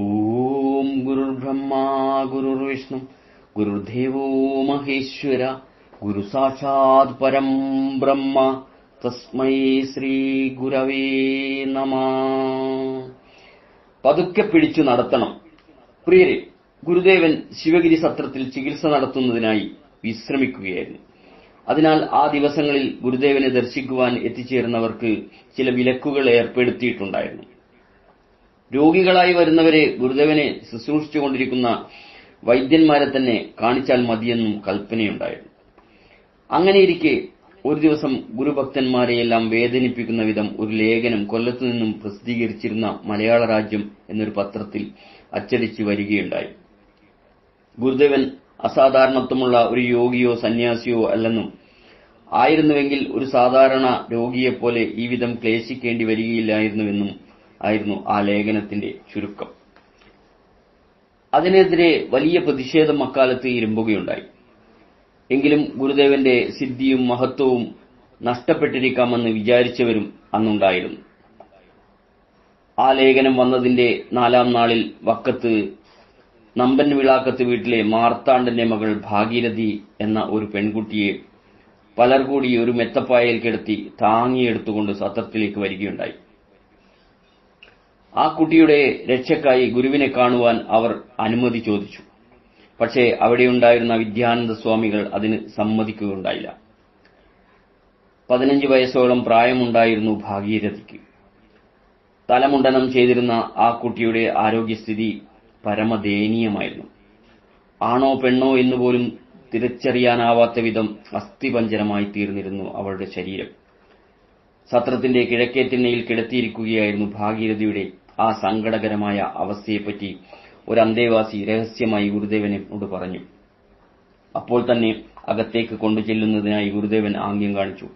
ഓം ഗുരുർബ്രഹ്മാ ഗുരുർവിഷ്ണു ഗുരുദേവോ മഹേശ്വര ഗുരു സാക്ഷാത് പരം ബ്രഹ്മ തസ്മൈ ശ്രീ ഗുരവേ നമ. പതുക്കെ പിടിച്ചു നടത്തണം. പ്രിയരെ ഗുരുദേവൻ ശിവഗിരി സത്രത്തിൽ ചികിത്സ നടത്തുന്നതിനായി വിശ്രമിക്കുകയായിരുന്നു. അതിനാൽ ആ ദിവസങ്ങളിൽ ഗുരുദേവനെ ദർശിക്കുവാൻ എത്തിച്ചേരുന്നവർക്ക് ചില വിലക്കുകൾ ഏർപ്പെടുത്തിയിട്ടുണ്ടായിരുന്നു. രോഗികളായി വരുന്നവരെ ഗുരുദേവനെ ശുശ്രൂഷിച്ചുകൊണ്ടിരിക്കുന്ന വൈദ്യന്മാരെ തന്നെ കാണിച്ചാൽ മതിയെന്നും കൽപ്പനയുണ്ടായിരുന്നു. അങ്ങനെയിരിക്കെ ഒരു ദിവസം ഗുരുഭക്തന്മാരെയെല്ലാം വേദനിപ്പിക്കുന്ന വിധം ഒരു ലേഖനം കൊല്ലത്തു നിന്നും പ്രസിദ്ധീകരിച്ചിരുന്ന മലയാള രാജ്യം എന്നൊരു പത്രത്തിൽ അച്ചടിച്ചു വരികയുണ്ടായി. ഗുരുദേവൻ അസാധാരണത്വമുള്ള ഒരു യോഗിയോ സന്യാസിയോ അല്ലെന്നും ആയിരുന്നുവെങ്കിൽ ഒരു സാധാരണ രോഗിയെപ്പോലെ ഈ വിധം ക്ലേശിക്കേണ്ടി വരികയില്ലായിരുന്നുവെന്നും ആയിരുന്നു ആ ലേഖനത്തിന്റെ ചുരുക്കം. അതിനെതിരെ വലിയ പ്രതിഷേധം അക്കാലത്ത് ഇരുമ്പുകയുണ്ടായി. എങ്കിലും ഗുരുദേവന്റെ സിദ്ധിയും മഹത്വവും നഷ്ടപ്പെട്ടിരിക്കാമെന്ന് വിചാരിച്ചവരും അന്നുണ്ടായിരുന്നു. ആ ലേഖനം വന്നതിന്റെ നാലാം നാളിൽ വക്കത്ത് നമ്പൻ വിളാക്കത്ത് വീട്ടിലെ മാർത്താണ്ഡന്റെ മകൾ ഭാഗീരഥി എന്ന ഒരു പെൺകുട്ടിയെ പലർ കൂടി ഒരു മെത്തപ്പായയിൽ കിടത്തി താങ്ങിയെടുത്തുകൊണ്ട് സത്രത്തിലേക്ക് വരികയുണ്ടായി. ആ കുട്ടിയുടെ രക്ഷയ്ക്കായി ഗുരുവിനെ കാണുവാൻ അവർ അനുമതി ചോദിച്ചു. പക്ഷേ അവിടെയുണ്ടായിരുന്ന വിദ്യാനന്ദ സ്വാമികൾ അതിന് സമ്മതിക്കുകയുണ്ടായില്ല. പതിനഞ്ച് വയസ്സോളം പ്രായമുണ്ടായിരുന്നു ഭാഗീരഥിക്ക്. തലമുണ്ടനം ചെയ്തിരുന്ന ആ കുട്ടിയുടെ ആരോഗ്യസ്ഥിതി പരമദയനീയമായിരുന്നു. ആണോ പെണ്ണോ എന്ന് പോലും തിരിച്ചറിയാനാവാത്ത വിധം അസ്ഥിപഞ്ചരമായി തീർന്നിരുന്നു അവളുടെ ശരീരം. സത്രത്തിന്റെ കിഴക്കേ തിണ്ണയിൽ കിടത്തിയിരിക്കുകയായിരുന്നു ഭാഗീരഥിയുടെ ആ സങ്കടകരമായ അവസ്ഥയെപ്പറ്റി ഒരു അന്തേവാസി രഹസ്യമായി ഗുരുദേവനോട് പറഞ്ഞു. അപ്പോൾ തന്നെ അകത്തേക്ക് കൊണ്ടുചെല്ലുന്നതിനായി ഗുരുദേവൻ ആംഗ്യം കാണിച്ചു.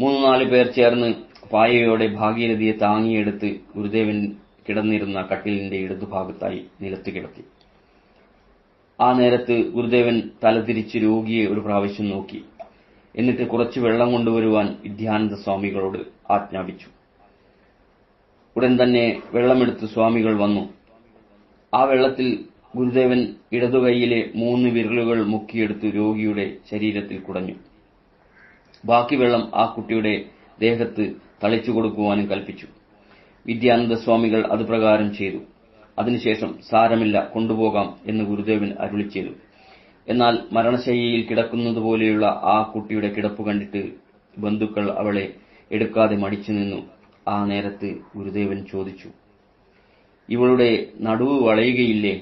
മൂന്ന് നാല് പേർ ചേർന്ന് പായയോടെ ഭാഗീരഥിയെ താങ്ങിയെടുത്ത് ഗുരുദേവൻ കിടന്നിരുന്ന കട്ടിലിന്റെ ഇടതുഭാഗത്തായി നിലത്ത് കിടത്തി. ആ നേരത്ത് ഗുരുദേവൻ തലതിരിച്ച് രോഗിയെ ഒരു പ്രാവശ്യം നോക്കി. എന്നിട്ട് കുറച്ച് വെള്ളം കൊണ്ടുവരുവാൻ വിദ്യാനന്ദ സ്വാമികളോട് ആജ്ഞാപിച്ചു. ഉടൻ തന്നെ വെള്ളമെടുത്ത് സ്വാമികൾ വന്നു. ആ വെള്ളത്തിൽ ഗുരുദേവൻ ഇടതുകൈയിലെ മൂന്ന് വിരലുകൾ മുക്കിയെടുത്ത് രോഗിയുടെ ശരീരത്തിൽ കുടഞ്ഞു. ബാക്കി വെള്ളം ആ കുട്ടിയുടെ ദേഹത്ത് തളിച്ചു കൊടുക്കുവാനും കൽപ്പിച്ചു. വിദ്യാനന്ദ സ്വാമികൾ അത് പ്രകാരം ചെയ്തു. അതിനുശേഷം സാരമില്ല കൊണ്ടുപോകാം എന്ന് ഗുരുദേവൻ അരുളി ചെയ്തു. എന്നാൽ മരണശയ്യയിൽ കിടക്കുന്നതുപോലെയുള്ള ആ കുട്ടിയുടെ കിടപ്പ് കണ്ടിട്ട് ബന്ധുക്കൾ അവളെ എടുക്കാതെ മടിച്ചു നിന്നു. ആ നേരത്ത് ഗുരുദേവൻ ചോദിച്ചു ഇവളുടെ നടുവ് വളയുകയില്ലേ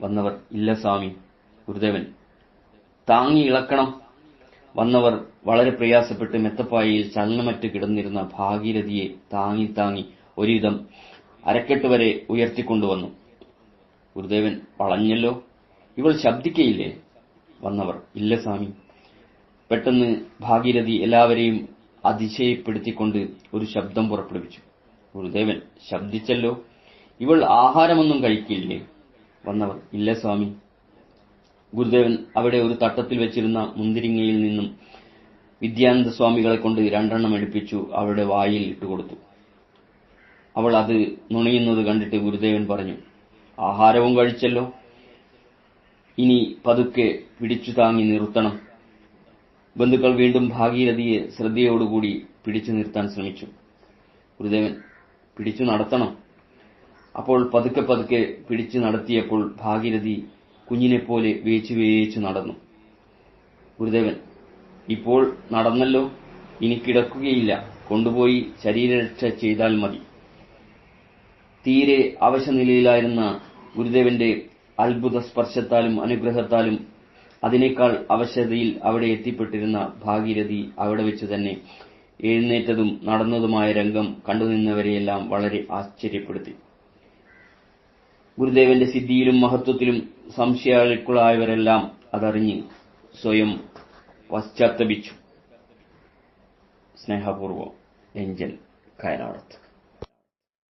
വന്നവർ ഇല്ല സ്വാമി ഗുരുദേവൻ. താങ്ങി ഇളക്കണം വന്നവർ വളരെ പ്രയാസപ്പെട്ട് മെത്തപ്പായയിൽ ചലനമറ്റ് കിടന്നിരുന്ന ഭാഗീരഥിയെ താങ്ങി താങ്ങി ഒരുവിധം അരക്കെട്ട് വരെ ഉയർത്തിക്കൊണ്ടുവന്നു. ഗുരുദേവൻ വളഞ്ഞല്ലോ. ഇവൾ ശബ്ദിക്കയില്ലേ വന്നവർ ഇല്ല സ്വാമി പെട്ടെന്ന് ഭാഗീരഥി എല്ലാവരെയും അതിശയപ്പെടുത്തിക്കൊണ്ട് ഒരു ശബ്ദം പുറപ്പെടുവിച്ചു. ഗുരുദേവൻ ശബ്ദിച്ചല്ലോ. ഇവൾ ആഹാരമൊന്നും കഴിക്കില്ലേ? വന്നവർ ഇല്ല സ്വാമി. ഗുരുദേവൻ അവിടെ ഒരു തട്ടത്തിൽ വെച്ചിരുന്ന മുന്തിരിങ്ങയിൽ നിന്നും വിദ്യാനന്ദ സ്വാമികളെ കൊണ്ട് രണ്ടെണ്ണം എടുപ്പിച്ചു അവളുടെ വായിൽ ഇട്ടുകൊടുത്തു അവൾ അത് നുണയുന്നത് കണ്ടിട്ട് ഗുരുദേവൻ പറഞ്ഞു ആഹാരവും കഴിച്ചല്ലോ. ഇനി പതുക്കെ പിടിച്ചു താങ്ങി നിർത്തണം. ബന്ധുക്കൾ വീണ്ടും ഭാഗീരഥിയെ ശ്രദ്ധയോടുകൂടി പിടിച്ചു നിർത്താൻ ശ്രമിച്ചു. ഗുരുദേവൻ പിടിച്ചു നടത്തണം. അപ്പോൾ പതുക്കെ പതുക്കെ പിടിച്ചു നടത്തിയപ്പോൾ ഭാഗീരഥി കുഞ്ഞിനെപ്പോലെ വേച്ചു വേച്ചു നടന്നു. ഗുരുദേവൻ ഇപ്പോൾ നടന്നല്ലോ. ഇനി കിടക്കുകയില്ല. കൊണ്ടുപോയി ശരീരരക്ഷ ചെയ്താൽ മതി. തീരെ അവശനിലയിലായിരുന്ന ഗുരുദേവന്റെ അത്ഭുത സ്പർശത്താലും അനുഗ്രഹത്താലും അതിനേക്കാൾ അവശതയിൽ അവിടെ എത്തിപ്പെട്ടിരുന്ന ഭാഗീരഥി അവിടെ വെച്ച് തന്നെ എഴുന്നേറ്റതും നടന്നതുമായ രംഗം കണ്ടുനിന്നവരെയെല്ലാം വളരെ ആശ്ചര്യപ്പെടുത്തി. ഗുരുദേവന്റെ സിദ്ധിയിലും മഹത്വത്തിലും സംശയാലുക്കളായവരെല്ലാം അതറിഞ്ഞ് സ്വയം പശ്ചാത്തപിച്ചു. സ്നേഹപൂർവം എഞ്ചൻ കയനാടത്ത്.